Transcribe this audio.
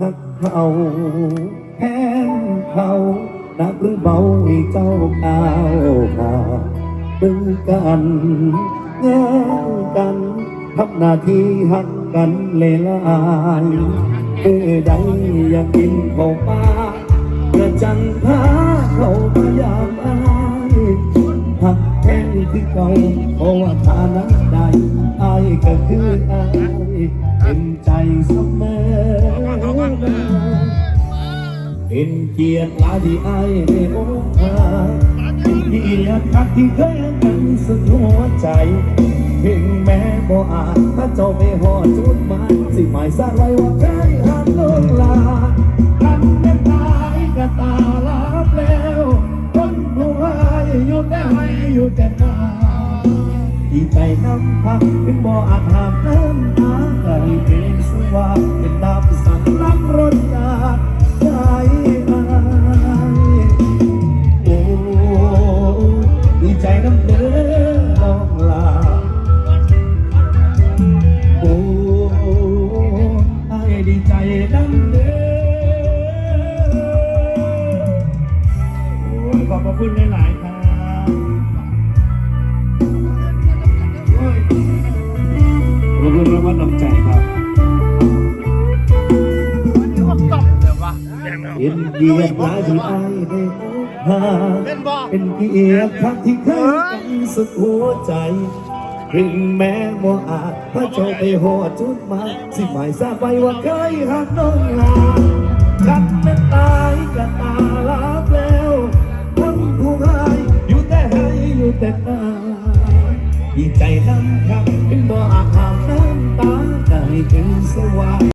หักเขาแค้นเขาหนักหรือเบาให้เจ้าก้าวขาดึงกันแย่งกันทำหน้าที่หักกันเลยลายเออใดอยากกินเข้าปากกระจังพาเขาพยายามอายหักแค้นคือเก่าเพราะว่าฐานะใดอายก็คืออายเป็นใจเสมอ เป็นเกียรติลายที่อายได้โอ้มาเป็นเกียรติคักที่เคยหักันสุดหัวใจถึงแม้บ่อาจถ้าเจ้าไปหอจุดหมายสิหมายสร้างไว้ว่าเคยหักลงลาคันเป็นตายก็ตาลับแล้ว คนผู้หายอยู่แต่ให้อยู่แต่ตาดีใจน้ำพักถึงบ่อาจหามน้ำตาใจเป็นสว่าเป็นดาบ ใจน้ำเด้อลองลาโอ้ไอ้ดีใจน้ำเด้อขอบพระคุณหลายๆครับโอ้ยขอบคุณรางวัลน้ำใจครับเป็นเกียรติหลายที่ไอายได้ พาเป็นเกียรติครั้งที่เคยกันสุดหัวใจถึงแม้ว่าอาจพระเจ้าไปหอดจุดมา สิหมายทราบไปว่าเคยหักน้องลากันเป็นตายก็ตาลาบแล้วคนผู้หายอยู่แต่ให้อยู่แต่ตาดีใจน้ำครับถึงบ่อาจหามน้ำ